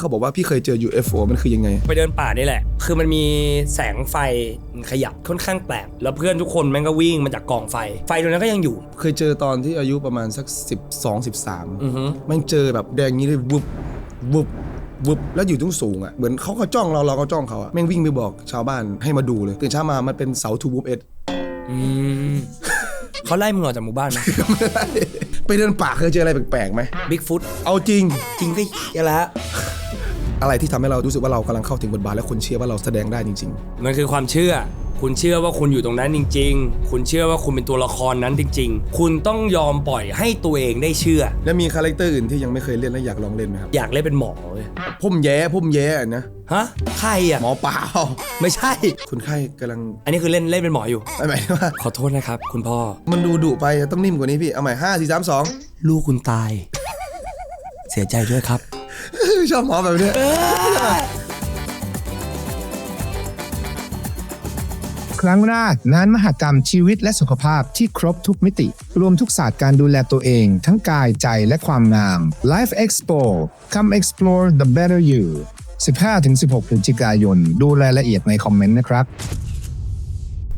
เขาบอกว่าพี่เคยเจอ UFO มันคือยังไง ไปเดินป่านี่แหละ คือมันมีแสงไฟขยับค่อนข้างแปลก แล้วเพื่อนทุกคนแม่งก็วิ่งมาจากกองไฟ ไฟตรงนั้นก็ยังอยู่ เคยเจอตอนที่อายุประมาณสัก 12 13อือฮึแมันเจอแบบแดงอย่างนี้เลยวุบวุบวุบแล้วอยู่ตรงสูงอะเหมือนเขาก็จ้องเราเราก็จ้องเขาอะแม่งวิ่งไปบอกชาวบ้านให้มาดูเลยตื่นเช้ามามันเป็นเสาทูบูบเอ็ด อืมเขาไล่มึงออกจากหมู่บ้านไหม ไปเดินป่าเคยเจออะไรแปลกๆไหม บิ๊กฟุตเอาจริง จริงก็เหี้ยแล้วอะไรที่ทำให้เรารู้สึกว่าเรากำลังเข้าถึงบทบาทและคนเชื่อว่าเราแสดงได้จริง มันคือความเชื่อ คุณเชื่อว่าคุณอยู่ตรงนั้นจริง ๆ คุณเชื่อว่าคุณเป็นตัวละครนั้นจริง ๆ คุณต้องยอมปล่อยให้ตัวเองได้เชื่อๆและมีคาแรคเตอร์อื่นที่ยังไม่เคยเล่นและอยากลองเล่นไหมครับอยากเล่นเป็นหมอเว้ยพุ่มแย้พุ่มแย้นะฮะใครอะหมอเปล่าไม่ใช่คนไข้กำลังอันนี้คือเล่นเล่นเป็นหมออยู่ไม่หมายถึงว่าขอโทษนะครับ คุณพ่อมันดูดุไปต้องนิ่มกว่านี้พี่เอาใหม่ห้าสี่สามสองลูกคุณตาย เสียใจด้วยครับ ชอบหมอแบบเนี้ย ครั้งแรกงานมหกรรมชีวิตและสุขภาพที่ครบทุกมิติ รวมทุกศาสตร์การดูแลตัวเอง ทั้งกายใจและความงาม Life Expo Come Explore the Better You 15-16พฤศจิกายน ดูรายละเอียดในคอมเมนต์นะครับ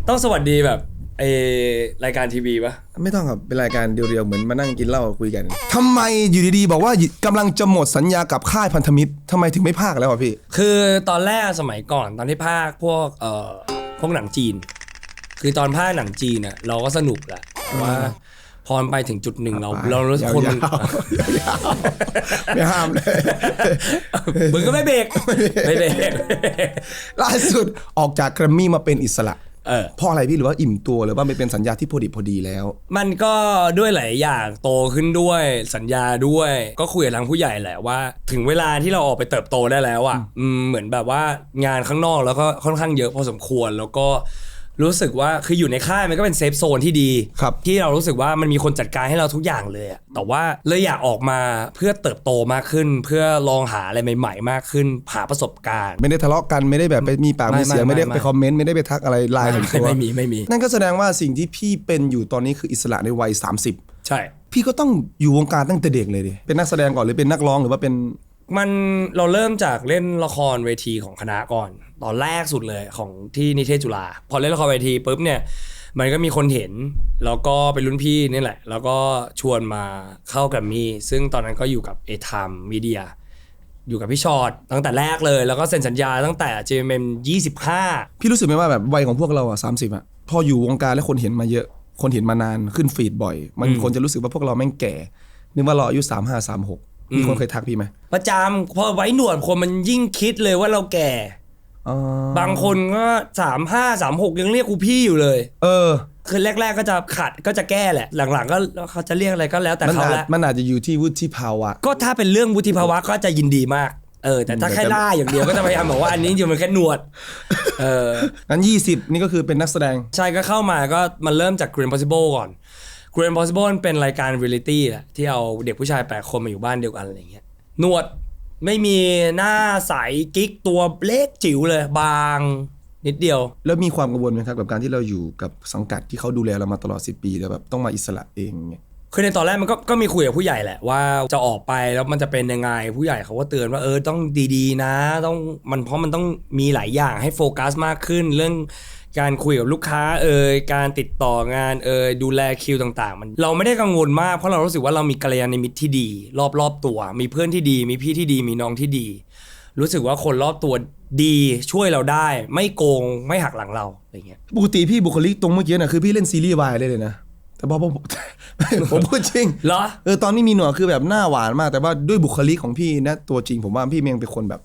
ต้องสวัสดีแบบเออรายการทีวีปะไม่ต้องครับเป็นรายการเดียวๆเหมือนมานั่งกินเหล้าคุยกันทำไมอยู่ดีๆ บอกว่ากำลังจะหมดสัญญากับค่ายพันธมิตรทำไมถึงไม่ภาคแล้วอะพี่ คือตอนแรกสมัยก่อนตอนที่ภาคพวกเอ่อ พวกหนังจีน คือตอนภาคหนังจีนน่ะเราก็สนุกแหละแต่ว่า พอมันไปถึงจุดหนึ่งเรา เรารู้สึกคนมัน ยาวๆไม่ห้ามเลย มึงก็ไม่เบรกไม่เบรก ล่าสุดออกจากแกรมมี่มาเป็นอิสระ เออเพราะอะไรพี่หรือว่าอิ่มตัวหรือว่าไม่เป็นสัญญาที่พอดีพอดีแล้ว มันก็ด้วยหลายอย่างโตขึ้นด้วยสัญญาด้วย ก็คุยกับทางผู้ใหญ่แหละว่า ถึงเวลาที่เราออกไปเติบโตได้แล้วอะอืมเหมือนแบบว่างานข้างนอกแล้วก็ค่อนข้างเยอะพอสมควรแล้วก็ รู้สึกว่าคืออยู่ในค่ายมันก็เป็นเซฟโซนที่ดี ครับ ที่เรารู้สึกว่ามันมีคนจัดการให้เราทุกอย่างเลยอะแต่ว่าเลยอยากออกมาเพื่อเติบโตมากขึ้น เพื่อลองหาอะไรใหม่ ๆ มากขึ้นหาประสบการณ์ ไม่ได้ทะเลาะกันไม่ได้แบบไปมีปากไม่มีเสียงไม่ไม่ได้ไม่ไปคอมเมนต์ไม่ได้ไปทักอะไรไลน์ถึงตัวไม่มีไม่มี นั่นก็แสดงว่าสิ่งที่พี่เป็นอยู่ตอนนี้คืออิสระในวัย 30 ใช่ พี่ก็ต้องอยู่วงการตั้งแต่เด็กเลยดิเป็นนักแสดงก่อนหรือเป็นนักร้องหรือว่าเป็น มันเราเริ่มจากเล่นละครเวทีของคณะก่อน ตอนแรกสุดเลยของที่นิเทศจุฬาพอเล่นละครเวทีปุ๊บเนี่ยมันก็มีคนเห็น แล้วก็เป็นรุ่นพี่นี่แหละ แล้วก็ชวนมาเข้าแกับมี ซึ่งตอนนั้นก็อยู่กับเอทามมีเดียอยู่กับพี่ชอตตั้งแต่แรกเลย แล้วก็เซ็นสัญญาตั้งแต่ JMM 25 พี่รู้สึกไหมว่าแบบวัยของพวกเราอะสามสิบอะพออยู่วงการแล้วคนเห็นมาเยอะ คนเห็นมานานขึ้นฟีดบ่อย มันอืมคนจะรู้สึกว่าพวกเราแม่งแก่ นึกว่าเราอายุสามห้าสามหกมีคนเคยทักพี่ไหมประจำพอไว้หนวดคนมันยิ่งคิดเลยว่าเราแก่อ๋อ บางคนก็สามห้าสามหกยังเรียกกูพี่อยู่เลย เออ คือแรก ๆก็จะขัดก็จะแก้แหละ หลังๆ ก็เขาจะเรียกอะไรก็แล้วแต่มันเขาอาจละมันอาจจะอยู่ที่วุฒิภาวะ ก็ถ้าเป็นเรื่องวุฒิภาวะก็จะยินดีมาก เออ แต่ถ้าแต่แค่หน้าอย่างเดียวก็จะพยายามบอกว่าอันนี้จริงๆมันแค่หนวด เออ งั้นยี่สิบนี่ก็คือเป็นนักแสดง ใช่ก็เข้ามาก็มันเริ่มจาก Green Possible ก่อน Green Possible เป็นรายการเรียลิตี้แหละที่เอาเด็กผู้ชายแปดคนมาอยู่บ้านเดียวกันอะไรอย่างเงี้ยหนวด ไม่มีหน้าใสกิ๊กตัวเล็กจิ๋วเลยบาง นิดเดียว แล้วมีความกังวลไหมครับกับการที่เราอยู่กับสังกัดที่เขาดูแลเรามาตลอด 10 ปีแล้วแบบต้องมาอิสระเองเนี่ย คือในตอนแรกมันก็ก็มีคุยกับผู้ใหญ่แหละว่าจะออกไปแล้วมันจะเป็นยังไงผู้ใหญ่เขาก็เตือนว่าเออต้องดีๆ นะ ต้องมันเพราะมันต้องมีหลายอย่างให้โฟกัสมากขึ้นเรื่อง การคุยกับลูกค้าเอ่ยการติดต่องานเอ่ยดูแลคิวต่างๆ มันเราไม่ได้กังวลมากเพราะเรารู้สึกว่าเรามีกัลยาณมิตรที่ดี รอบๆตัว มีเพื่อนที่ดี มีพี่ที่ดี มีน้องที่ดี รู้สึกว่าคนรอบตัวดีช่วยเราได้ ไม่โกงไม่หักหลังเราอะไรเงี้ยปกติพี่บุคลิกตรงเมื่อกี้น่ะคือพี่เล่นซีรีส์วายได้เลยนะแต่พอผมผมพูดจริงเหรอเออตอนนี้มีหนวดคือแบบหน้าหวานมาก แต่ว่าด้วยบุคลิกของพี่นะตัวจริงผมว่าพี่เมงเป็นคนแบบ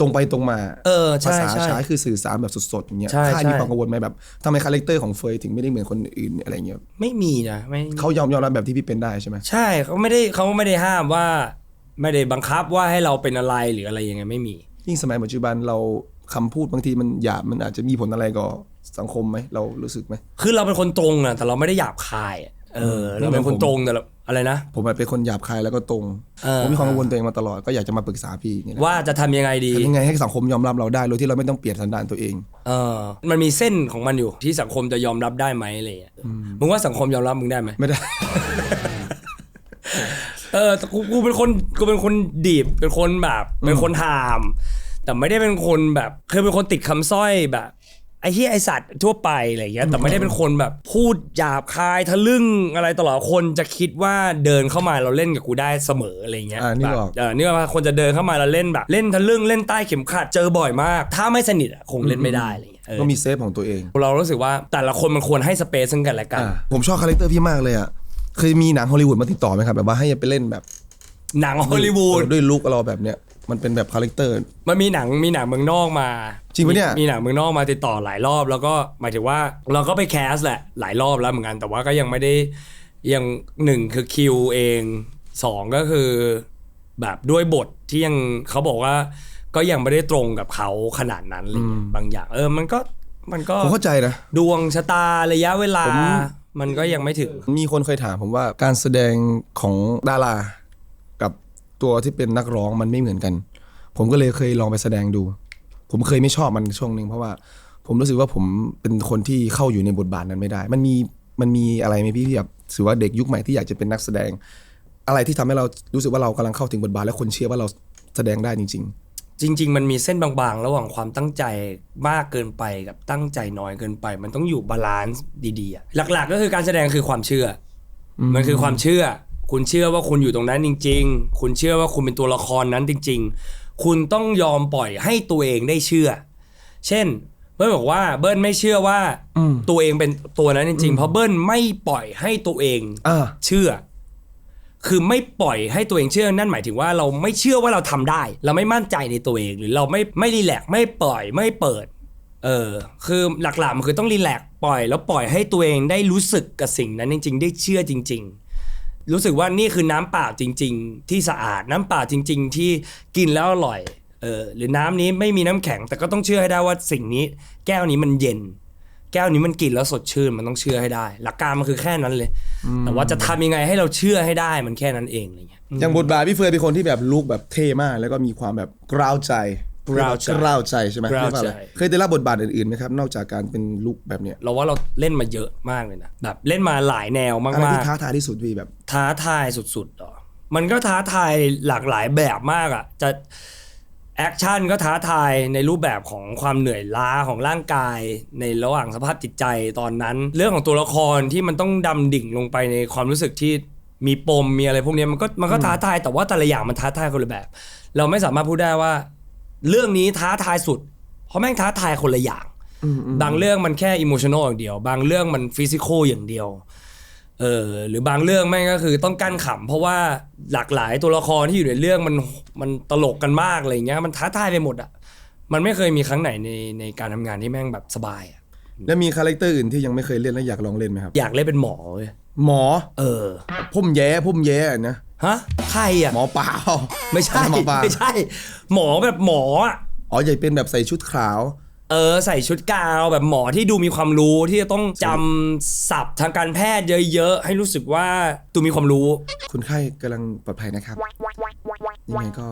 ตรงไปตรงมาเออใช่ภาษาใช่ ใช้คือสื่อสารแบบสดๆอย่างเงี้ยใช่ค่ายใช่มีความกังวลไหมแบบทำไมคาแรคเตอร์ของเฟยถึงไม่ได้เหมือนคนอื่นอะไรเงี้ยไม่มีนะไม่เขายอมยอมรับแบบที่พี่เป็นได้ใช่ไหมใช่เขาไม่ได้เขาไม่ได้ห้ามว่า ไม่ได้บังคับว่าให้เราเป็นอะไรหรืออะไรยังไงไม่มี ยิ่งสมัยปัจจุบันเราคำพูดบางทีมันหยาบมันอาจจะมีผลอะไรกับสังคมไหมเรารู้สึกไหมคือเราเป็นคนตรงอะแต่เราไม่ได้หยาบคายอะ เออเราเป็นคนตรงแต่เราอะไรนะ ผมอะเป็นคนหยาบคายแล้วก็ตรงเออผมมีความกังวลตัวเองมาตลอดก็อยากจะมาปรึกษาพี่นี่แหละว่าจะทำยังไงดีทำยังไงให้สังคมยอมรับเราได้โดยที่เราไม่ต้องเปลี่ยนสันดานตัวเอง เออ มันมีเส้นของมันอยู่ที่สังคมจะยอมรับได้ไหมอะไรอย่างเงี้ยมึงว่าสังคมยอมรับมึงได้ไหมไม่ได้ เออแต่กูกูเป็นคนกูเป็นคนดีบเป็นคนแบบ เป็นคนหาม แต่ไม่ได้เป็นคนแบบเคยเป็นคนติดคำสร้อยแบบ ไอ้ที่ไอสัตว์ทั่วไปอะไรอย่างเงี้ยแต่ไม่ได้เป็นคนแบบพูดหยาบคายทะลึ่งอะไรตลอดคนจะคิดว่าเดินเข้ามาเราเล่นกับกูได้เสมออะไรอย่างเงี้ยอ่านี่แบบบอกเออนี่ว่าคนจะเดินเข้ามาแล้วเล่นแบบ เล่นทะลึ่งเล่นใต้เข็มขัดเจอบ่อยมาก ถ้าไม่สนิทอะคงเล่นไม่ได้อะไรอย่างเงี้ยเออก็มีเซฟของตัวเอง เรารู้สึกว่าแต่ละคนมันควรให้สเปซซึ่งกันและกัน อ่าผมชอบคาแรคเตอร์พี่มากเลยอะ เคยมีหนังฮอลลีวูดมาติดต่อไหมครับ แบบว่าให้ไปเล่นแบบหนังฮอลลีวูดเออด้วยลุคเราแบบเนี้ย มันเป็นแบบคาแรคเตอร์ มันมีหนังมีหนังเมืองนอกมาจริงปะเนี่ย มีมีหนังเมืองนอกมาติดต่อหลายรอบ แล้วก็หมายถึงว่าเราก็ไปแคสแหละหลายรอบแล้วเหมือนกันแต่ว่าก็ยังไม่ได้ยังหนึ่งคือคิวเองสองก็คือ แบบด้วยบทที่ยังเขาบอกว่า ก็ยังไม่ได้ตรงกับเขาขนาดนั้นอะไรเลยบางอย่าง เออมันก็มันก็ผมเข้าใจนะ ดวงชะตาระยะเวลา ผม มันก็ยังไม่ถึง มีคนเคยถามผมว่าการแสดงของดารากับ ตัวที่เป็นนักร้องมันไม่เหมือนกัน ผมก็เลยเคยลองไปแสดงดู ผมเคยไม่ชอบมันช่วงหนึ่งเพราะว่าผมรู้สึกว่าผมเป็นคนที่เข้าอยู่ในบทบาทนั้นไม่ได้ มันมีมันมีอะไรไหมพี่ที่แบบถือว่าเด็กยุคใหม่ที่อยากจะเป็นนักแสดง อะไรที่ทำให้เรารู้สึกว่าเรากำลังเข้าถึงบทบาทและคนเชื่อว่าเราแสดงได้จริงจริง ๆ มันมีเส้นบางๆ ระหว่างความตั้งใจมากเกินไปกับตั้งใจน้อยเกินไป มันต้องอยู่บาลานซ์ดีๆหลัก ๆ ก็คือการแสดงคือความเชื่อ มันคือความเชื่อ คุณเชื่อว่าคุณอยู่ตรงนั้นจริง ๆ คุณเชื่อว่าคุณเป็นตัวละครนั้นจริง ๆ คุณต้องยอมปล่อยให้ตัวเองได้เชื่อ เช่น เบิ้ลบอกว่าเบิ้ลไม่เชื่อว่าตัวเองเป็นตัวนั้นจริง ๆ เพราะเบิ้ลไม่ปล่อยให้ตัวเองๆอ่า เชื่อ คือไม่ปล่อยให้ตัวเองเชื่อ นั่นหมายถึงว่าเราไม่เชื่อว่าเราทำได้ เราไม่มั่นใจในตัวเอง หรือเราไม่ไม่รีแลกซ์ไม่ปล่อยไม่เปิด เออ คือหลักๆมันคือต้องรีแลกซ์ปล่อย แล้วปล่อยให้ตัวเองได้รู้สึกกับสิ่งนั้นจริง ๆ ได้เชื่อจริง ๆ รู้สึกว่านี่คือน้ำเปล่าจริง ๆ ที่สะอาดน้ำเปล่าจริง ๆ ที่กินแล้วอร่อยเออหรือน้ำนี้ไม่มีน้ำแข็ง แต่ก็ต้องเชื่อให้ได้ว่าสิ่งนี้ แก้วนี้มันเย็น แก้วนี้มันกินแล้วสดชื่นมันต้องเชื่อให้ได้ หลักการมันคือแค่นั้นเลย แต่ว่าจะทำยังไงให้เราเชื่อให้ได้มันแค่นั้นเองอะไรเงี้ยอย่างบทบาทพี่เฟยเป็นคนที่แบบลุกแบบเท่มาก แล้วก็มีความแบบกล้าวใจ กล้าวใจกล้าวใจใช่ไหมกล้าวใจ เรียกว่าอะไรเคยได้รับบทบาทอื่นๆไหมครับ นอกจากการเป็นลุกแบบเนี้ยเราว่าเราเล่นมาเยอะมากเลยนะแบบเล่นมาหลายแนวมาอะไรกที่ท้าทายที่สุดพี่แบบ ๆ ท้าทายสุดๆอะมันก็ท้าทายหลากหลายแบบมากอะจะแอคชั่นก็ท้าทายในรูปแบบของความเหนื่อยล้าของร่างกาย ในระหว่างสภาพจิตใจตอนนั้น เรื่องของตัวละครที่มันต้องดำดิ่งลงไปในความรู้สึกที่มีปมมีอะไรพวกเนี้ยมันก็มันก็ท้าทายแต่ว่าแต่ละอย่างมันท้าทายคนละแบบ เราไม่สามารถพูดได้ว่า เรื่องนี้ท้าทายสุด เพราะแม่งท้าทายคนละอย่าง บางเรื่องมันแค่อิโมชันอลอย่างเดียว บางเรื่องมันฟิสิกอลอย่างเดียว เออหรือบางเรื่องแม่งก็คือต้องกั้นขำเพราะว่าหลากหลายตัวละครที่อยู่ในเรื่องมันมันตลกกันมากอะไรเงี้ยมันท้าทายไปหมดอะมันไม่เคยมีครั้งไหนในในการทำงานที่แม่งแบบสบายอะแล้วมีคาแรคเตอร์อื่นที่ยังไม่เคยเล่นแล้วอยากลองเล่นไหมครับ อยากเล่นเป็นหมอเว้ยหมอ เออพุ่มแย้พุ่มแย้นะ ฮะใครอะหมอเปล่าไม่ใช่หมอปลาไม่ใช่ หมอแบบหมออะอ๋อใหญ่เป็นแบบใส่ชุดขาว เออใส่ชุดกาวแบบหมอที่ดูมีความรู้ที่จะต้องจำศัพท์ทางการแพทย์เยอะๆ ให้รู้สึกว่าตูมีความรู้ คุณไข้กำลังปลอดภัยนะครับ ยังไงก็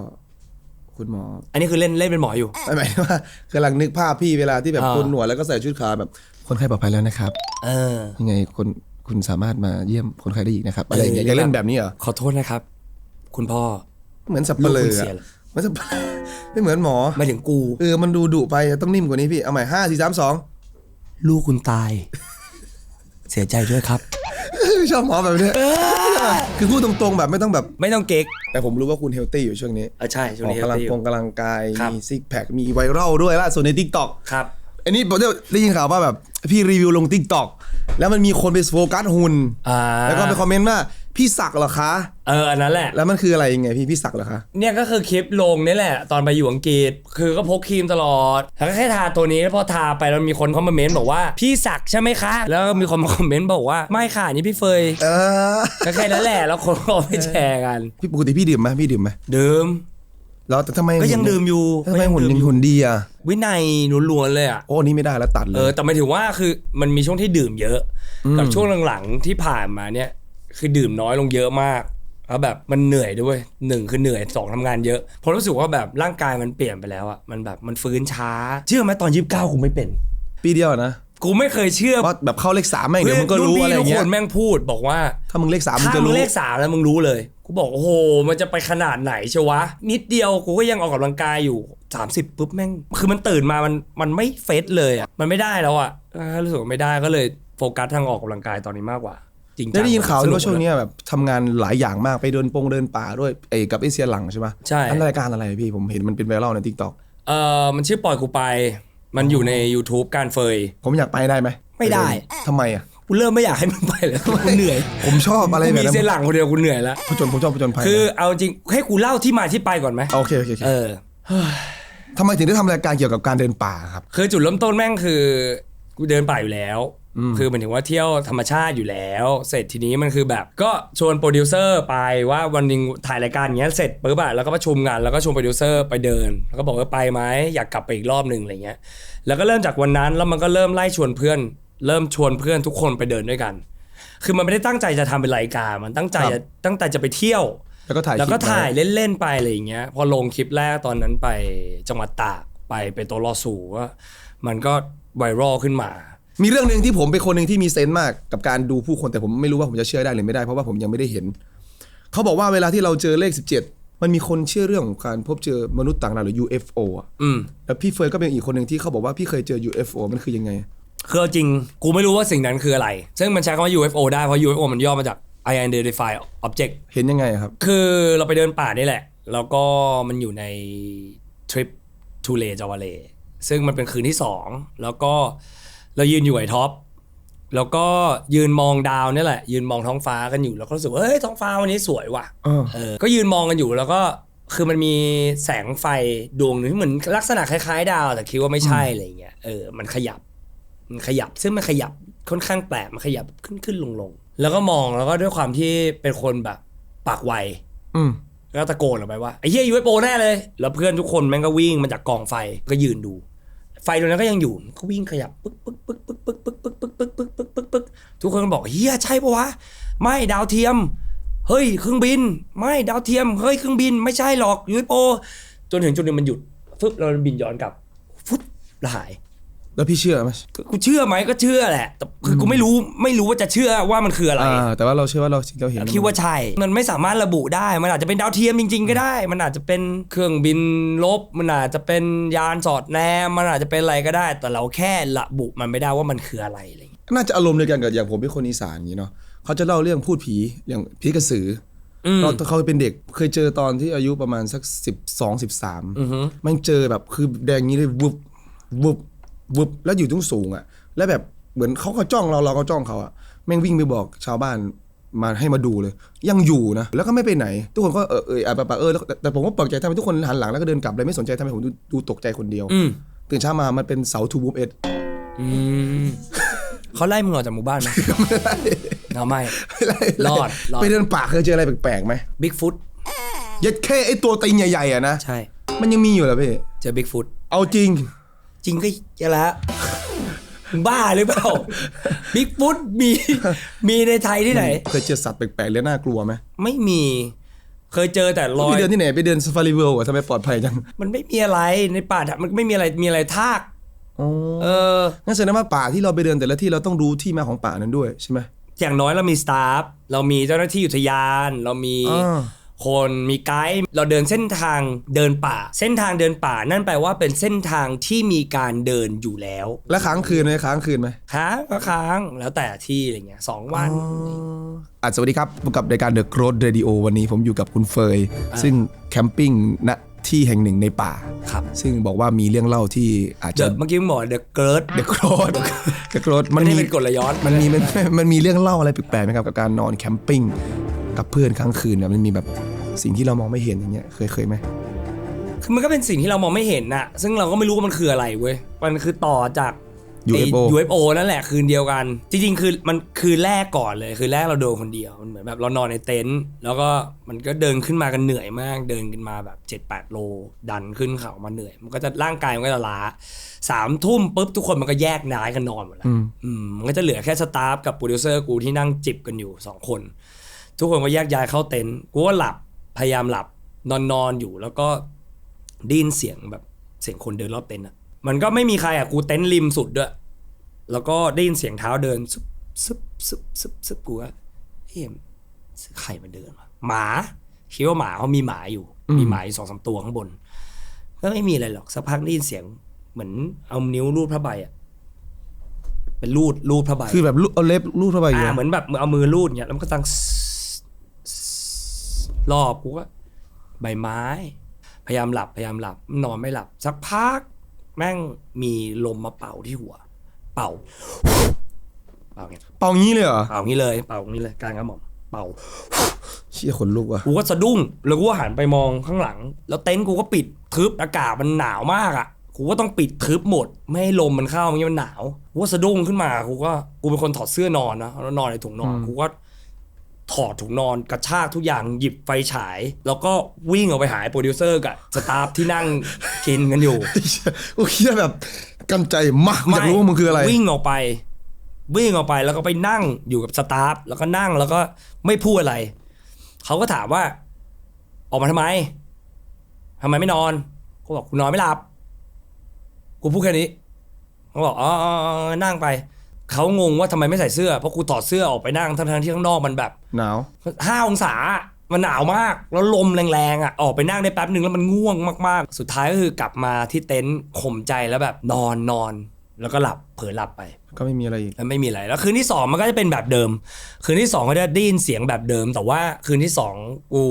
คุณหมออันนี้คือเล่นเล่นเป็นหมออยู่หมายถึงว่ากำลังนึกภาพพี่เวลาที่แบบอ่าโคนหนวดแล้วก็ใส่ชุดขาวแบบคนไข้ปลอดภัยแล้วนะครับ เออ ยังไงคน คุณสามารถมาเยี่ยมคนไข้ได้อีกนะครับ อะไรอย่างเงี้ยเออจะเล่นแบบนี้เหรอขอโทษนะครับ คุณพ่อ เหมือนสับเปลืลูกอคุณเสียอะเหรอเหมือนสับเปลือไม่เหมือนหมอไม่ถึงกู เออ มันดูดุไปต้องนิ่มกว่านี้พี่ เอาใหม่ห้าสี่สามสองลูกคุณตาย เสียใจด้วยครับ ชอบหมอแบบเนี้ยคือพูดตรงๆแบบไม่ต้องแบบ ไม่ต้องเก๊กแต่ผมรู้ว่าคุณเฮลตี้อยู่ช่วงนี้เออใช่ช่วงออกนี้กำลังอยู่กงกำลังกาย ครับ มีซิกแพค มีไวรัลด้วยล่าสุดในทิกตอกครับ อันนี้ผมได้ยินข่าวว่าแบบพี่รีวิวลงทิกตอกแล้วมันมีคนไปโฟกัสหุ่นอ่าแล้วก็ไปคอมเมนต์ว่าพี่สักเหรอคะ เอออันนั้นแหละ แล้วมันคืออะไรยังไงพี่พี่สักเหรอคะ เนี่ยก็คือคลิปลงนี่แหละ ตอนไปอยู่อังกฤษ คือก็พกครีมตลอด แล้วก็แค่ทาตัวนี้แล้วพอทาไปแล้วมีคนเข้ามาเม้นบอกว่า พี่สักใช่ไหมคะ แล้วก็มีคนมาคอมเมนต์บอกว่าไม่ค่ะนี่พี่เฟยเออก็แค่นั้นแหละแล้วคนก็ไปแชร์กัน พี่ปกติพี่ดื่มไหมพี่ดื่มไหมดื่ม แล้วแต่ทำไมก็ยังดื่มอยู่ทำไมหุ่นยังหุ่นดีอะวินัยล้วนๆเลยอะโอ้อันนี่ไม่ได้แล้วตัดเลเอยอแต่หมายถึงว่าคือมันมีช่วงที่ดื่มเยอะกับช่วงหลังๆที่ผ่านมาเนี่ย คือดื่มน้อยลงเยอะมากแล้วแบบมันเหนื่อยด้วยหนึ่งคือเหนื่อยสองทำงานเยอะเพราะรู้สึกว่าแบบร่างกายมันเปลี่ยนไปแล้วอะมันแบบมันฟื้นช้า เชื่อไหมตอนยี่สิบเก้ากูไม่เป็น ปีเดียวนะกูไม่เคยเชื่อว่าแบบเข้าเลขสามแม่งเดี๋ยวมึงก็รู้พี่อะไรทุกเงี้คยนแม่งพูดบอกว่าถ้ามึงเลขสามมึงถ้าจะมึงรู้เลขสามแล้วมึงรู้เลยกู บอกโอ้โห มันจะไปขนาดไหนเชียววะ นิดเดียวกูก็ยังออกกำลังกายอยู่ 30ปุ๊บแม่ง คือมันตื่นมามันมันไม่เฟสเลยอะมันไม่ได้แล้วอะเออรู้สึกว่าไม่ได้ก็เลยโฟกัสทางออกกำลังกายตอนนี้มากกว่า จริงจัได้งได้ยินข่าวด้วยว่าสกช่วงเนี้ยแบบทำงานหลายอย่างมากไปเดินปงเดินป่าด้วยไอ้กับไอเซียหลังใช่ไหมใช่อันรายการอะไรพี่ผมเห็นมันเป็นไวรัลในทิกตอกเออมันชื่อปล่อยกูไป มันอยู่ใน YouTube การเฟย ผมอยากไปได้ไหมไม่ได้ทำไมอะ กูเริ่มไม่อยากให้มึงไปแล้วกูเหนื่อยผมชอบอะไรกูแบบมีนั้นเส้นหลังคนเดียวกูเหนื่อยแล้ว ผจญผมชอบผจญภัยคือเอาจริงให้กูเล่าที่มาที่ไปก่อนไหมโอเคโอเคโอเคเออ ทำไมถึงได้ทำรายการเกี่ยวกับการเดินป่าครับ คือจุดเริ่มต้นแม่งคือกูเดินป่าอยู่แล้ว คือหมายถึงว่าเที่ยวธรรมชาติอยู่แล้ว เสร็จทีนี้มันคือแบบ ก็ชวนโปรดิวเซอร์ไปว่าวันหนึงถ่ายรายการอย่างเงี้ยเสร็จปุ๊บอะแล้วก็ประชุมกันแล้วก็ชวนโปรดิวเซอร์ไปเดิน แล้วก็บอกว่าไปไหมอยากกลับไปอีกรอบหนึ่งอะไรเงี้ยแล้วก็เริ่มจากวันนั้นแล้วมันก็เริ่มไล่ชวนเพื่อน เริ่มชวนเพื่อนทุกคนไปเดินด้วยกัน คือมันไม่ได้ตั้งใจจะทำเป็นรายการ มันตั้งใจจะตั้งใจจะไปเที่ยว แล้วก็ถ่ายแล้วก็คลิปไถ่ายเล่นๆไปอะไรอย่างเงี้ย พอลงคลิปแรกตอนนั้นไปจังหวัดตากไปไปโตลอสูว่ามันก็ไวรัลขึ้นมา มีเรื่องหนึ่งที่ผมเป็นคนหนึ่งที่มีเซนส์มากกับการดูผู้คนแต่ผมไม่รู้ว่าผมจะเชื่อได้หรือไม่ได้เพราะว่าผมยังไม่ได้เห็น เขาบอกว่าเวลาที่เราเจอเลข 17 มันมีคนเชื่อเรื่องของการพบเจอมนุษย์ต่างดาวหรือ UFO อะอืมแล้วพี่เฟยก็เป็นอีกคนหนึ่งที่เขาบอกว่าพี่เคยเจอ UFO มันคือยังไง คือเอาจริงกูไม่รู้ว่าสิ่งนั้นคืออะไร ซึ่งมันใช้คำว่า UFO ได้ เพราะ UFO มันย่อมาจาก Unidentified Object เห็นยังไงอะครับ คือเราไปเดินป่านี่แหละ แล้วก็มันอยู่ในทริปทูเลจาวาเลซึ่งมันเป็นคืนที่สองแล้วก็เรายืนอยู่ไอ้ท็อปแล้วก็ยืนมองดาวนี่แหละ ยืนมองท้องฟ้ากันอยู่แล้วก็รู้สึกว่าเฮ้ยท้องฟ้าวันนี้สวยว่ะเออเออก็ยืนมองกันอยู่แล้วก็คือมันมีแสงไฟดวงหนึ่งที่เหมือนลักษณะคล้ายๆ ดาว แต่คิดว่าไม่ใช่อะไรเงี้ยเออมันขยับ มันขยับซึ่งมันขยับค่อนข้างแปลกมันขยับขึ้นขึ้นลงลงแล้วก็มองแล้วก็ด้วยความที่เป็นคนแบบปากไวอืมก็ตะโกนออกไปว่าไอ้เหี้ยยูเอฟโแน่เลย แล้วเพื่อนทุกคนแม่งก็วิ่งมาจากกองไฟก็ยืนดู ไฟตรงนั้นก็ยังอยู่ก็วิ่งขยับปึ๊กปึ๊กปึ๊กปึ๊กปึ๊กปึ๊กปึ๊กปึ๊กปึ๊กปึ๊กปึ๊กปึ๊กปึ๊กทุกคนก็บอกเฮียใช่ปะวะไม่ดาวเทียม เฮ้ยเครื่องบิน ไม่ดาวเทียมเฮ้ยเครื่องบิน ไม่ใช่หรอกยูเอฟโจนถึงจุดหนึ่งมันหยุดฟึบแล้วมันบินย้อนกลับฟึบแล้วหาย แล้วพี่เชื่อไหมกูเชื่อไหมก็เชื่อแหละ แต่คือกูไม่รู้ไม่รู้ว่าจะเชื่อว่ามันคืออะไรอ่าแต่ว่าเราเชื่อว่าเราเราเห็นคิดว่าใช่มันไม่สามารถระบุได้ มันอาจจะเป็นดาวเทียมจริง ๆ ก็ได้ มันอาจจะเป็นเครื่องบินลบ มันอาจจะเป็นยานสอดแนมมันอาจจะเป็นอะไรก็ได้ แต่เราแค่ระบุมันไม่ได้ว่ามันคืออะไรอะไรอย่างเงี้ยน่าจะอารมณ์เดียวกันกับอย่างผมเป็นคนอีสานอย่างนี้เนาะเขาจะเล่าเรื่องพูดผีอย่างผีกระสืออมตอนเขาเป็นเด็กเคยเจอตอนที่อายุประมาณสักสิบสองสิบสามอือฮึมันเจอแบบคือแดงอย่างนี้เลยวุบวุบ วุบแล้วอยู่ตรงสูงอะ่ะ แล้วแบบเหมือนเขาก็จ้องเราเราก็จ้องเขาอะ่ะแม่งวิ่งไปบอกชาวบ้านมาให้มาดูเลย ยังอยู่นะ แล้วก็ไม่ไปไหน ทุกคนก็เออเอออะปะปะเออแล้วแต่แต่ผมก็เปิดใจทำให้ทุกคนหันหลังแล้วก็เดินกลับเลยไม่สนใจทำให้ผมดูดูตกใจคนเดียวอืมตื่นเช้ามามันเป็นเสาทูบูมเอ็ดอืมเขาไล่มึงออกจากหมู่บ้านไหมเอาไม่รอดรอดไปเดินป่าเคยเจออะไรแปลกๆไหมบิ๊กฟุตยัดแค่ไอ้ตัวตีนใหญ่ๆอะนะใช่ มันยังมีอยู่เหรอพี่เจอบิ๊กฟุตเอาจริง จริงก็แย่แล้วมึงบ้าหรือเปล่าบิ๊กฟุตมีมีในไทยที่ไหน เคยเจอสัตว์แปลกๆแล้วน่ากลัวไหมไม่มี เคยเจอแต่รอไปยเดินที่ไหนไปเดินซ a ฟารีเวิลด์อะทำไมปลอดภัยจัง มันไม่มีอะไรในป่ามันไม่มีอะไรมีอะไรทากอ๋อเอองั้นแสดงว่าป่าที่เราไปเดินแต่ละที่เราต้องรู้ที่มาของป่านั้นด้วยใช่ไหมอย่างน้อยเรามีสตาฟเรามีเจ้าหน้าที่อุทยาน เรามีอ่า คนมีไกด์เราเดินเส้นทางเดินป่า เส้นทางเดินป่านั่นแปลว่าเป็นเส้นทางที่มีการเดินอยู่แล้วแล้วค้างคืนไหมค้างคืนไหมค้างก็ค้างแล้วแต่ที่อะไรเงี้ยสองวัน อะสวัสดีครับพบกับรายการ The Growth Radio วันนี้ผมอยู่กับคุณเฟย ซึ่งแคมปิ้งณ ที่แห่งหนึ่งในป่า ครับ ซึ่งบอกว่ามีเรื่องเล่าที่อาจเดจะอะเมื่อกี้มึงบอกเดอะเกิร์ด The Growth The Growth มัมันนมีนี่เป็นกฎระย้อน มันมีมันมันมีเรื่องเล่าอะไรแปลกๆไหมครับกับการนอนแคมปิ้งกับเพื่อนค้างคืนเนี่ยมันมีแบบสิ่งที่เรามองไม่เห็นอย่างเงี้ยเคยเคยไหมคือมันก็เป็นสิ่งที่เรามองไม่เห็นน่ะ ซึ่งเราก็ไม่รู้ว่ามันคืออะไรเว้ย มันคือต่อจากไอ้ UFO UFO นั่นแหละคืนเดียวกัน จริงๆ คือมันคือแรกก่อนเลย คือแรกเราโดนคนเดียวมันเหมือนแบบเรานอนในเต็นท์แล้วก็มันก็เดินขึ้นมากันเหนื่อยมาก เดินกันมาแบบ 7-8 โล ดันขึ้นเขามาเหนื่อย มันก็จะร่างกายมันก็จะล้าสามทุ่มปุ๊บทุกคนมันก็แยกย้ายกันนอนหมดแล้วอืมอืมมันก็จะเหลือแค่สตาฟกับโปรดิวเซอร์กูที่นั่งจิบกันอยู่สองคน ทุกคนก็แยกย้ายเข้าเต็นท์กูก็หลับพยายามหลับนอนนอนอยู่แล้วก็ได้ยินเสียงแบบเสียงคนเดินรอบเต็นท์อะ มันก็ไม่มีใครอะกูเต็นท์ริมสุดด้วย แล้วก็ได้ยินเสียงเท้าเดินซึบซึบซึบซึบซึบกูว่าเฮ้ยใครมาเดินวะหมาคิดว่าหมาเขามีหมาอยู่ มีหมาอยู่สองสามตัวข้างบน ก็ไม่มีอะไรหรอกสักพักได้ยินเสียงเหมือนเอานิ้วรูดผ้าใบอะเป็นรูดรูดผ้าใบคือแบบลูเอาเล็บลูดเข้าไปอย่างอ่าเงี้ยเหมือนแบบเอามือรูดเนี่ยแล้วมันก็ตั้งรอบกูก็ใบไม้ พยายามหลับพยายามหลับ นอนไม่หลับ สักพัก แม่งมีลมมาเป่าที่หัว เป่า เป่าเนี่ยเป่างี้เลยเหรอเป่างี้เลย เป่างี้เลยกลางกระหม่อมเป่าเชี่ยขนลุกว่ะกูก็สะดุ้ง แล้วกูก็หันไปมองข้างหลัง แล้วเต็นท์กูก็ปิดทึบอากาศมันหนาวมากอะกูก็ต้องปิดทึบหมด ไม่ให้ลมมันเข้าอย่างเงี้ยมันหนาวกูก็สะดุ้งขึ้นมากูก็กูเป็นคนถอดเสื้อนอนนะแล้วนอนในถุงนอนกูก็ ถอดถุงนอนกระชากทุกอย่างหยิบไฟฉาย แล้วก็วิ่งออกไปหาโปรดิวเซอร์กับสตาฟที่นั่งกินกันอยู่กูคิดว่าแบบกำใจมากอยากรู้ว่ามึงคืออะไร วิ่งออกไป วิ่งออกไปแล้วก็ไปนั่งอยู่กับสตาฟแล้วก็นั่งแล้วก็ไม่พูดอะไร เขาก็ถามว่า ออกมาทำไมทำไมไม่นอนกูบอกกูนอนไม่หลับกูพูดแค่นี้เขาบอกอ๋ออ๋ออ๋อนั่งไป เขางงว่าทำไมไม่ใส่เสื้อ เพราะกูถอดเสื้อออกไปนั่งทั้งๆที่ข้างนอกมันแบบหนาว ห้าองศามันหนาวมาก แล้วลมแรงๆอะออกไปนั่งได้แป๊บหนึ่งแล้วมันง่วงมากๆ สุดท้ายก็คือกลับมาที่เต็นท์ข่มใจแล้วแบบนอนนอนแล้วก็หลับเผลอหลับไป ก็ไม่มีอะไรอีก แล้วไม่มีอะไร แล้วคืนที่สองมันก็จะเป็นแบบเดิม คืนที่สองก็จะได้ยินเสียงแบบเดิม แต่ว่าคืนที่สองกู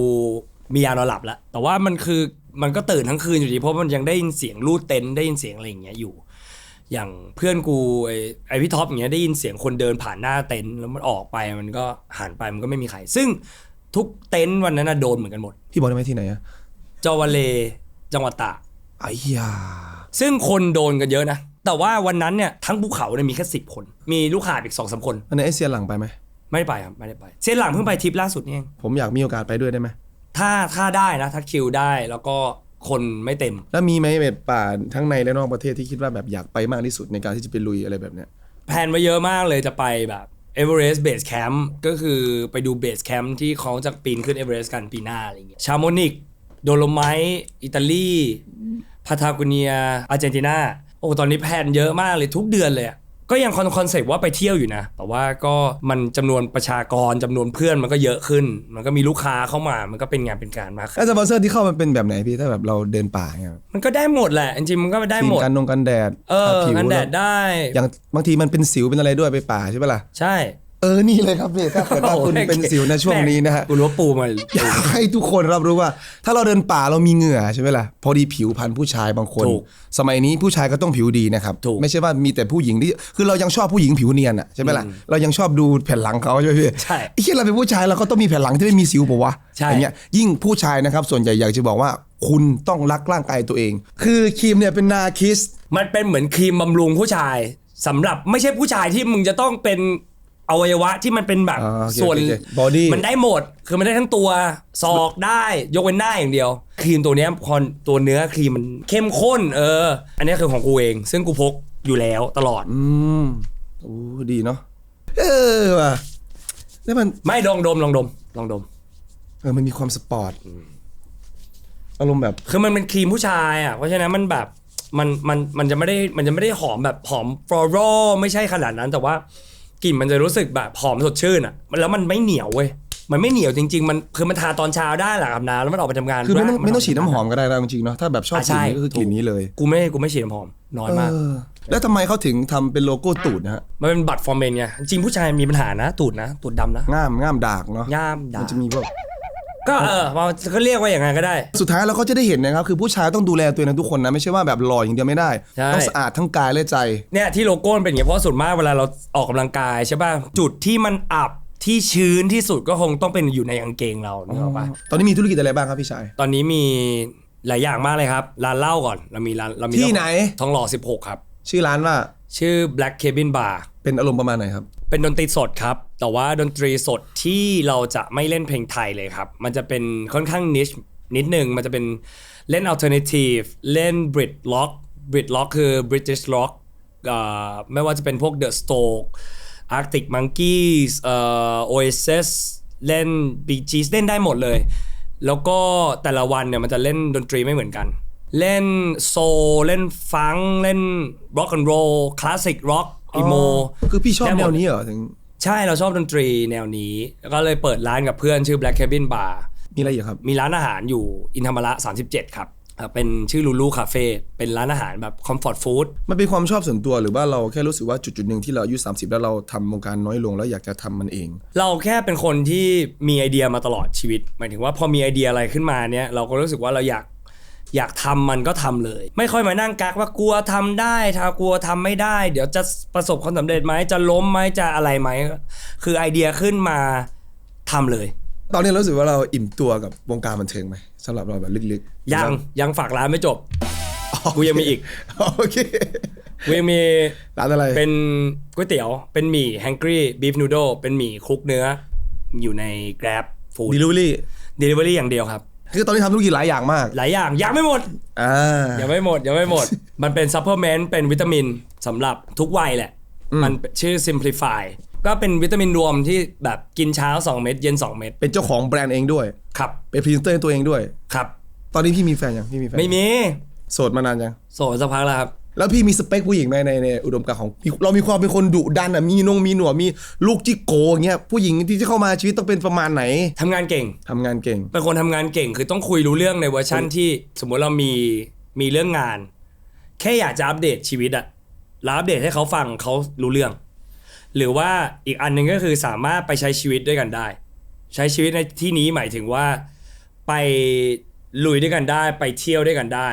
มียานอนหลับแล้วแต่ว่ามันคือมันก็ตื่นทั้งคืนอยู่ดีเพราะมันยังได้ยินเสียงรูดเต็นท์ได้ยินเสียงอะไรอย่างเงี้ยอยู่ อย่างเพื่อนกูไอ้ไอพี่ท็อปอย่างเงี้ยได้ยินเสียงคนเดินผ่านหน้าเต็นท์แล้วมันออกไปมันก็หันไปมันก็ไม่มีใคร ซึ่งทุกเต็นท์วันนั้นนะโดนเหมือนกันหมด พี่บอกได้ไหมที่ไหนอะจาวาเลจังหวัดตากไอ้ยาซึ่งคนโดนกันเยอะนะ แต่ว่าวันนั้นเนี่ยทั้งภูเขาเนี่ยมีแค่สิบคน มีลูกหาบอีกสองสามคน อันนี้ไอเซียนหลังไปไหมไม่ได้ไปครับไม่ได้ไป เส้นหลังเพิ่งไปทริปล่าสุดนี่เองผมอยากมีโอกาสไปด้วยได้ไหมถ้าถ้าได้นะถ้าคิวได้แล้วก็ คนไม่เต็ม แล้วมีไหมแบบป่าทั้งในและนอกประเทศที่คิดว่าแบบอยากไปมากที่สุดในการที่จะไปลุยอะไรแบบเนี้ยแพลนไว้เยอะมากเลยจะไปแบบเอเวอเรสต์เบสแคมป์ก็คือไปดูเบสแคมป์ที่เขาจะปีนขึ้นเอเวอเรสต์กันปีหน้าอะไรเงี้ยชาโมนิกโดโลไมต์อิตาลีพาทาโกเนียอาร์เจนตินาโอ้ตอนนี้แพลนเยอะมากเลยทุกเดือนเลยอะ ก็ยังคอนคอนเซปต์ว่าไปเที่ยวอยู่นะ แต่ว่าก็มันจำนวนประชากรจำนวนเพื่อนมันก็เยอะขึ้น มันก็มีลูกค้าเข้ามา มันก็เป็นงานเป็นการมากขึ้นแล้วสปอนเซอร์ที่เข้ามันเป็นแบบไหนพี่ถ้าแบบเราเดินป่าเนี่ยมันก็ได้หมดแหละจริงๆมันก็ได้ฟิล์หมมดกันนงกันแดดเอทาอผิวกันแดดล้วได้อย่างบางทีมันเป็นสิวเป็นอะไรด้วยไปป่าใช่ปะล่ะใช่ เออนี่เลยครับพี่ถ้าเกิดว่าคุณเป็นสิวในช่วงนี้นะฮะกูรู้ว่าปูมาอยากให้ทุกคนรับรู้ว่า ถ้าเราเดินป่าเรามีเหงื่อใช่ไหมล่ะพอดีผิวพันธุ์ผู้ชายบางคนถูกสมัยนี้ผู้ชายก็ต้องผิวดีนะครับถูกไม่ใช่ว่ามีแต่ผู้หญิงที่คือเรายังชอบผู้หญิงผิวเนียนอะใช่ไหมล่ะเรายังชอบดูแผ่นหลังเขาใช่ไหมพี่ใช่ไอ้ที่เราเป็นผู้ชายเราก็ต้องมีแผ่นหลังที่ไม่มีสิวปะวะใช่อย่างเงี้ยยิ่งผู้ชายนะครับส่วนใหญ่อยากจะบอกว่าคุณต้องรักร่างกายตัวเอง คือครีมเนี่ยเป็นนาคิสมันเป็นเหมือนครีมบำรุงผู้ชายสำหรับไม่ใช่ผู้ชายที่มึงจะต้องเป็น อวัยวะที่มันเป็นแบบอ่าโอเคส่วน โอเค body มันได้หมด คือมันได้ทั้งตัวศอกได้ยกเว้นหน้าอย่างเดียว ครีมตัวเนี้ยพอตัวเนื้อครีมมันเข้มข้น เออ อันนี้คือของกูเอง ซึ่งกูพกอยู่แล้วตลอด อืมโอ้ดีเนาะเออว่ะแล้วมัน ไม่ลองดมลองดมลองดม เออมันมีความสปอร์ตอารมณ์แบบ คือมันเป็นครีมผู้ชายอะ เพราะฉะนั้นมันแบบมันมันมันจะไม่ได้มันจะไม่ได้หอมแบบหอมฟลอรัลไม่ใช่ขนาดนั้น แต่ว่า กลิ่นมันจะรู้สึกแบบหอมสดชื่นอะมันแล้วมันไม่เหนียวเว้ยมันไม่เหนียวจริงๆ มันคือมันทาตอนเช้าได้หลังอาบน้ำแล้วมันออกไปทำงานคือไม่ต้องร่าไม่ต้องฉีดน้ำหอมก็ได้นะจริงๆเนาะถ้าแบบชอบอะกลิ่ใช่นนี้ก็คือกลิ่นนี้เลย กูไม่กูไม่ฉีดน้ำหอมน้อยมากเออแล้วทำไมเขาถึงทำเป็นโลโก้ตูดนะฮะมันเป็นบัตรฟอร์เมนไงจริงผู้ชายมีปัญหานะตูดนะตูดดำนะง่ามง่ามดากเนาะย่ามด่ามันจะมีพวก ก็เออมันก็เรียกว่าอย่างไงก็ได้ สุดท้ายเราก็จะได้เห็นนะครับ คือผู้ชายต้องดูแลตัวเองนะทุกคนนะไม่ใช่ว่าแบบหล่ออย่างเดียวไม่ได้ ใช่ ต้องสะอาดทั้งกายและใจ เนี่ยที่โลโก้มันเป็นอย่างเงี้ยเพราะส่วนมากเวลาเราออกกำลังกายใช่ป่ะจุดที่มันอับที่ชื้นที่สุดก็คงต้องเป็นอยู่ในกางเกงเรานึกออกปะตอนนี้มีธุรกิจอะไรบ้างครับพี่ชาย ตอนนี้มีหลายอย่างมากเลยครับร้านเหล้าก่อนเรามีร้านเรามีที่ไหน ทองหล่อ16 ครับ ชื่อร้านว่าชื่อ Black Cabin Bar เป็นอารมณ์ประมาณไหนครับ เป็นดนตรีสดครับ แต่ว่าดนตรีสดที่เราจะไม่เล่นเพลงไทยเลยครับ มันจะเป็นค่อนข้างนิชนิดหนึ่งมันจะเป็นเล่น alternative เล่น Brit Rock Brit Rock คือ British Rock อ่าไม่ว่าจะเป็นพวก The Stoke Arctic Monkeys เอ่อ Oasis เล่น Bee Gees เล่นได้หมดเลย แล้วก็แต่ละวันเนี่ยมันจะเล่นดนตรีไม่เหมือนกัน เล่นโซลเล่นฟังเล่น rock and roll classic rock emo คือพี่ชอบแนวนี้เหรอถึง ใช่เราชอบดนตรีแนวนี้แล้วก็เลยเปิดร้านกับเพื่อนชื่อ Black Cabin Bar มีอะไรอีกครับ มีร้านอาหารอยู่อินธรรมระ 37 ครับอ่าเป็นชื่อลูลูคาเฟ่เป็นร้านอาหารแบบคอมฟอร์ตฟู้ดมันเป็นความชอบส่วนตัวหรือว่าเราแค่รู้สึกว่าจุดจุดๆหนึ่งที่เราอายุ 30 แล้วเราทำวงการน้อยลงแล้วอยากจะทำมันเอง เราแค่เป็นคนที่มีไอเดียมาตลอดชีวิต หมายถึงว่าพอมีไอเดียอะไรขึ้นมาเนี่ยเราก็รู้สึกว่าเราอยาก อยากทำมันก็ทำเลย ไม่ค่อยมานั่งกักว่ากลัวทำได้ถ้ากลัวทำไม่ได้ เดี๋ยวจะประสบความสำเร็จไหมจะล้มไหมจะอะไรไหมคือไอเดียขึ้นมาทำเลย ตอนนี้เรารู้สึกว่าเราอิ่มตัวกับวงการบันเทิงไหมสำหรับเราแบบลึกๆ ยังยังฝากร้านไม่จบกูยังมีอีกโอเคกูยังมีร้านอะไรเป็นก๋วยเตี๋ยวเป็นหมี่แฮงกี้บีฟนูโดเป็นหมี่คลุกเนื้อ อยู่ใน Grab Food ดิลิเวอรี่ Delivery อย่างเดียวครับ คือตอนนี้ทำธุรกิจหลายอย่างมาก หลายอย่างยังไม่หมดอ่า ยังไม่หมดยังไม่หมด มันเป็นซัพพ l เมนต์เป็นวิตามินสำหรับทุกวัยแหละ มันชื่อ Simplify ก็เป็นวิตามินรวมที่แบบกินเช้า 2 เม็ดเย็น 2 เม็ดเป็นเจ้าของแบรนด์เองด้วย ครับ เป็นพรีเซนเตอร์ตัวเองด้วย ครับ ตอนนี้พี่มีแฟนยังพี่มีแฟนไม่มี โสดมานานยังโสดสักพักแล้วครับ แล้วพี่มีสเปคผู้หญิงไหมในในอุดมการณ์ของเรามีความเป็นคนดุดันอะมีนงมีหนวดมีลูกจิโกอย่างเงี้ยผู้หญิงที่จะเข้ามาชีวิตต้องเป็นประมาณไหนทำงานเก่ง ทำงานเก่ง เป็นคนทำงานเก่งคือต้องคุยรู้เรื่องในเวอร์ชั่นที่สมมุติเรามีมีเรื่องงาน แค่อยากจะอัปเดตชีวิตอะแล้วอัปเดตให้เขาฟังเขารู้เรื่อง หรือว่าอีกอันหนึ่งก็คือสามารถไปใช้ชีวิตด้วยกันได้ ใช้ชีวิตในที่นี้หมายถึงว่า ไปลุยด้วยกันได้ ไปเที่ยวด้วยกันได้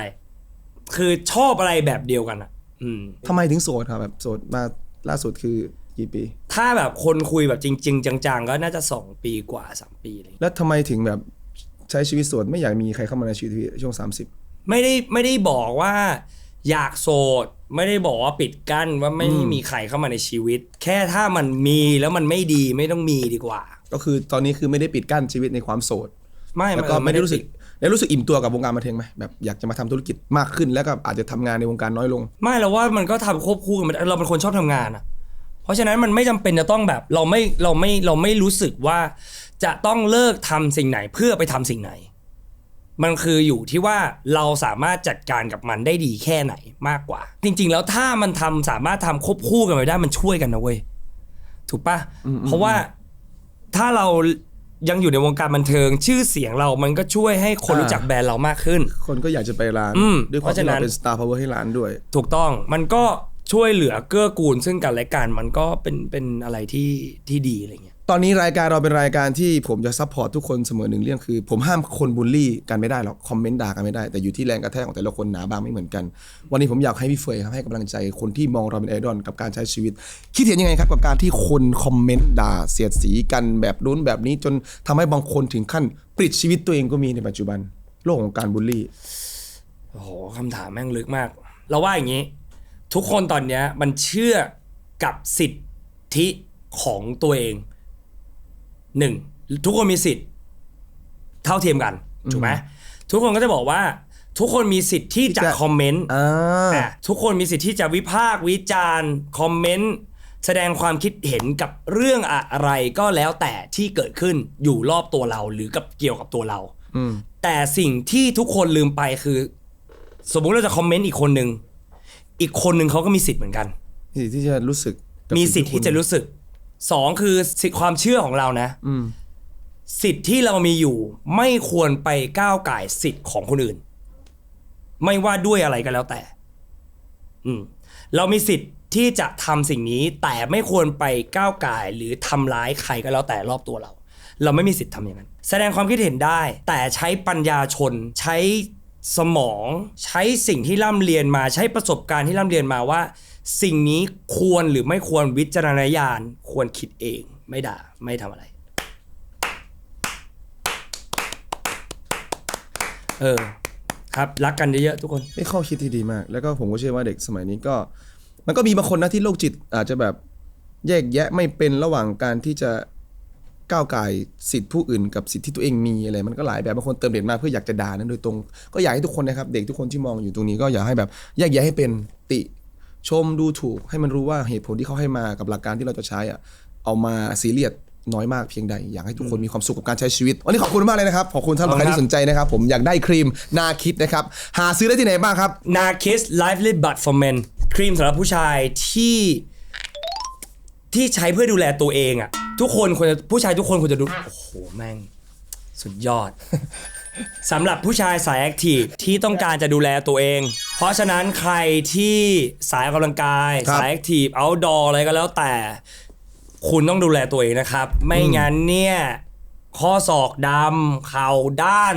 คือชอบอะไรแบบเดียวกันอะอืม ทำไมถึงโสดครับแบบโสดมาล่าสุดคือกี่ปี ถ้าแบบคนคุยแบบจริง ๆ จังๆ ก็น่าจะสองปีกว่าสามปีอะไรอย่างเงี้ยแล้วทำไมถึงแบบใช้ชีวิตโสดไม่อยากมีใครเข้ามาในชีวิตพี่ช่วง 30 ไม่ได้ไม่ได้บอกว่า อยากโสด ไม่ได้บอกว่าปิดกั้นว่าไม่ให้มีใครเข้ามาในชีวิต แค่ถ้ามันมีแล้วมันไม่ดีไม่ต้องมีดีกว่า ก็คือตอนนี้คือไม่ได้ปิดกั้นชีวิตในความโสด ไม่แล้วก็ไม่ได้รู้สึก ปิ ได้รู้สึกอิ่มตัวกับวงการบันเทิงไหมแบบอยากจะมาทำธุรกิจมากขึ้นแล้วก็อาจจะทำงานในวงการน้อยลง ไม่เราว่ามันก็ทำควบคู่กันเราเป็นคนชอบทำงานอะเพราะฉะนั้นมันไม่จำเป็นจะต้องแบบเราไม่เราไม่เราไม่รู้สึกว่าจะต้องเลิกทำสิ่งไหนเพื่อไปทำสิ่งไหน มันคืออยู่ที่ว่าเราสามารถจัดการกับมันได้ดีแค่ไหนมากกว่า จริง ๆ แล้วถ้ามันทำสามารถทำควบคู่กันไปได้มันช่วยกันนะเว้ยถูกปะเพราะว่าถ้าเรา ยังอยู่ในวงการบันเทิงชื่อเสียงเรามันก็ช่วยให้คนอ่ารู้รู้จักแบรนด์เรามากขึ้น คนก็อยากจะไปร้าน อืมด้วยความเพราะฉะที่นั้เราน เป็นสตาร์พาวเวอร์ให้ร้านด้วย ถูกต้องมันก็ช่วยเหลือเกื้อกูลซึ่งกันและกันมันก็เป็นเป็นอะไรที่ที่ดีอะไรเงี้ย ตอนนี้รายการเราเป็นรายการที่ผมจะซัพพอร์ตทุกคนเสมอหนึ่งเรื่องคือ ผมห้ามคนบูลลี่กันไม่ได้หรอกคอมเมนต์ด่ากันไม่ได้แต่อยู่ที่แรงกระแทกของแต่ละคนหนาบางไม่เหมือนกัน วันนี้ผมอยากให้พี่เฟยครับให้กำลังใจคนที่มองเราเป็นไอดอลกับการใช้ชีวิต คิดเห็นยังไงครับกับการที่คนคอมเมนต์ด่าเสียดสีกันแบบนู้นแบบนี้จนทำให้บางคนถึงขั้นปลิดชีวิตตัวเองก็มีในปัจจุบัน โลกของการบูลลี่โอ้โหคำถามแม่งลึกมาก เราว่าอย่างนี้ ทุกคนตอนเนี้ยมันเชื่อกับสิทธิของตัวเอง หนึ่งทุกคนมีสิทธิ์ เท่าเทียมกันถูกไหมทุกคนก็จะบอกว่า ทุกคนมีสิทธิ์ที่จะจะคอมเมนต์อ่าอะทุกคนมีสิทธิ์ที่จะวิพากษ์วิจารณ์คอมเมนต์แสดงความคิดเห็นกับเรื่องอะไรก็แล้วแต่ที่เกิดขึ้นอยู่รอบตัวเราหรือกับเกี่ยวกับตัวเราอืมแต่สิ่งที่ทุกคนลืมไปคือ สมมุติเราจะคอมเมนต์อีกคนหนึ่งอีกคนหนึ่งเขาก็มีสิทธิ์เหมือนกันมีสิทธิ์ที่จะรู้สึกกับมีสิทธิ์ที่จะรู้สึก สองคือสิทธิความเชื่อของเรานะ อืม สิทธิ์ที่เรามีอยู่ไม่ควรไปก้าวไก่ายสิทธิ์ของคนอื่น ไม่ว่าด้วยอะไรก็แล้วแต่ อืม เรามีสิทธิ์ที่จะทำสิ่งนี้ แต่ไม่ควรไปก้าวไก่ายหรือทำร้ายใครก็แล้วแต่รอบตัวเรา เราไม่มีสิทธิ์ทำอย่างนั้น แสดงความคิดเห็นได้ แต่ใช้ปัญญาชนใช้ สมองใช้สิ่งที่ร่ำเรียนมาใช้ประสบการณ์ที่ร่ำเรียนมาว่า สิ่งนี้ควรหรือไม่ควรวิจารณญาณควรคิดเอง ไม่ด่าไม่ทำอะไร เออ ครับรักกันเยอะๆทุกคน เป็นข้อคิดที่ดีมาก แล้วก็ผมก็เชื่อว่าเด็กสมัยนี้ก็ มันก็มีบางคนนะที่โรคจิตอาจจะแบบแยกแยะไม่เป็นระหว่างการที่จะ ก้าวไก่ายสิทธิผู้อื่นกับสิทธิที่ตัวเองมีอะไรมันก็หลายแบบบางคนเติมเด็ดมาเพื่ออยากจะด่านั้นโดยตรงก็อยากให้ทุกคนนะครับเด็กทุกคนที่มองอยู่ตรงนี้ก็อยากให้แบบแยกแยะให้เป็นติชมดูถูกให้มันรู้ว่าเหตุผลที่เขาให้มากับหลักการที่เราจะใช้อะเอามาซีเรียสน้อยมากเพียงใด อยากให้ทุกคนมีความสุขกับการใช้ชีวิต วันนี้ขอบคุณมากเลยนะครับ ขอบคุณท่านขอบใคคุรณครับที่สนใจนะครับ ผมอยากได้ครีมนาคิดนะครับ หาซื้อได้ที่ไหนบ้างครับ นาคิส Lively Bud for Men ครีมสำหรับผู้ชายที่ที่ใช้เพื่อดูแลตัวเองอะ ทุกคนควรจะผู้ชายทุกคนควรจะดู โอ้โห แม่ง สุดยอด สำหรับผู้ชายสายแอคทีฟที่ต้องการจะดูแลตัวเอง เพราะฉะนั้นใครที่สายออกกำลังกาย ครับ สายแอคทีฟเอาดออะไรก็แล้วแต่ คุณต้องดูแลตัวเองนะครับ ไม่งั้นเนี่ย ข้อศอกดำเข่าด้าน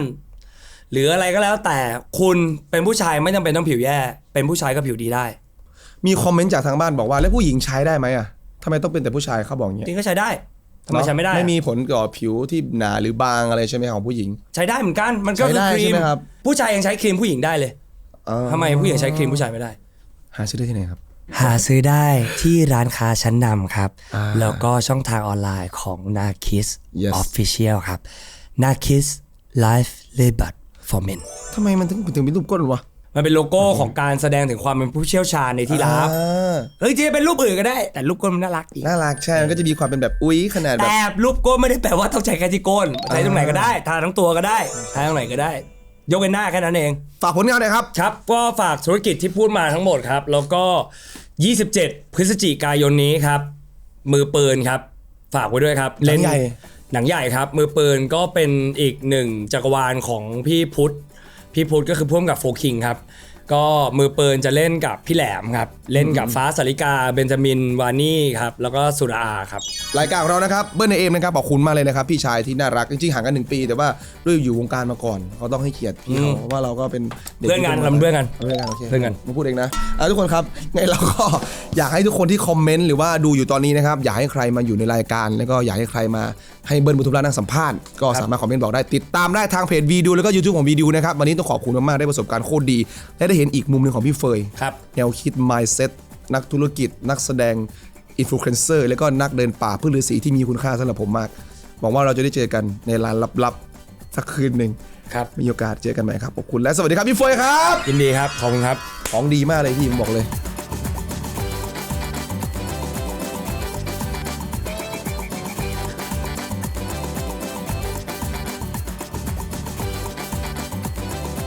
หรืออะไรก็แล้วแต่คุณเป็นผู้ชายไม่จำเป็นต้องผิวแย่ เป็นผู้ชายก็ผิวดีได้ มีคอมเมนต์จากทางบ้านบอกว่า แล้วผู้หญิงใช้ได้ไหมอะทำไมต้องเป็นแต่ผู้ชายเขาบอกอย่างจเงี้ยริงก็ใช้ได้ ทำไมเนอะใช้ไม่ได้ไม่มีผลต่อผิวที่หนาหรือบางอะไรใช่ไหมของผู้หญิง ใช้ได้เหมือนกัน มันก็ใช้คือได้ครีใช่มไหมครับ ผู้ชายยังใช้ครีมผู้หญิงได้เลยอ๋อทำไมผู้หญิงใช้ครีมผู้ชายไม่ได้ หาซื้อได้ที่ไหนครับ หาซื้อได้ที่ร้านค้าชั้นนำครับ อ่าแล้วก็ช่องทางออนไลน์ของ Narkis Yes Official ครับ Narkis Life Labor for Men ทำไมมันถึงถึงเป็นรูปก้นวะ มันเป็นโลโก้ของการแสดงถึงความเป็นผู้เชี่ยวชาญในที่ลับอ่าเฮ้ยจริงๆเป็นรูปอื่นก็ได้ แต่รูปก้นมันน่ารักดีน่ารักใช่มันก็จะมีความเป็นแบบอุ้ยขนาดแบบ แต่รูปก้นไม่ได้แปลว่าต้องใช้แค่ที่ก้นใช้ตรงไหนก็ได้ทาทั้งตัวก็ได้ทาตรงไหนก็ได้ ยกเว้นหน้าแค่นั้นเอง ฝากผลงานหน่อยครับ ครับก็ฝากธุรกิจที่พูดมาทั้งหมดครับ แล้วก็ 27 พฤศจิกายนนี้ครับ มือปืนครับ ฝากไว้ด้วยครับหนังใหญ่ หนังใหญ่ครับ มือปืนก็เป็นอีกหนึ่งจักรวาลของพี่พุทธ พี่พุทธก็คือพ่วงกับโฟคิงครับ ก็มือปืนจะเล่นกับพี่แหลมครับ เล่นกับฟ้าสาริกา เบนจามิน วานี่ครับ แล้วก็สุดาอาครับ รายการของเรานะครับเบิ้ลในเอมนะครับขอบคุณมากเลยนะครับ พี่ชายที่น่ารักจริงๆห่างกันหนึ่งปี แต่ว่าด้วยอยู่วงการมาก่อนเขาต้องให้เกียรติพี่เขาอืมเพราะว่าเราก็เป็นด็เพื่อนกันที่เราเป็นเพื่อนกันเพื่อนกันโอเคเพื่อนกัน มาพูดเองนะอะทุกคนครับไงเราก็อยากให้ทุกคนที่คอมเมนต์หรือว่าดูอยู่ตอนนี้นะครับอยากให้ใครมาอยู่ในรายการแล้วก็อยากให้ใครมาให้เบิ้ลบุทุมราชนั่งสัมภาษณ์ก็สามารถคอมเมนต์บอกได้ติดตามได้ทางเพจวีดูแล้วก็ยูทูบของวีดูนะครับวันนี้ต้องขอบคุณมากๆได้ประสบการณ์โคตรดี และได้เห็นอีกมุมหนึ่งของพี่เฟยครับแนวคิด mindset นักธุรกิจ นักแสดงอินฟลูเอนเซอร์แล้วก็นักเดินป่าพืชฤาษีที่มีคุณค่าสำหรับผมมากหวังว่าเราจะได้เจอกันในร้านลับๆสักคืนหนึ่งครับมีโอกาสเจอกันใหม่ครับขอบคุณและสวัสดีครับพี่เฟยครับยินดีครับขอบคุณครับของดีมากเลยพี่ผมบอกเลย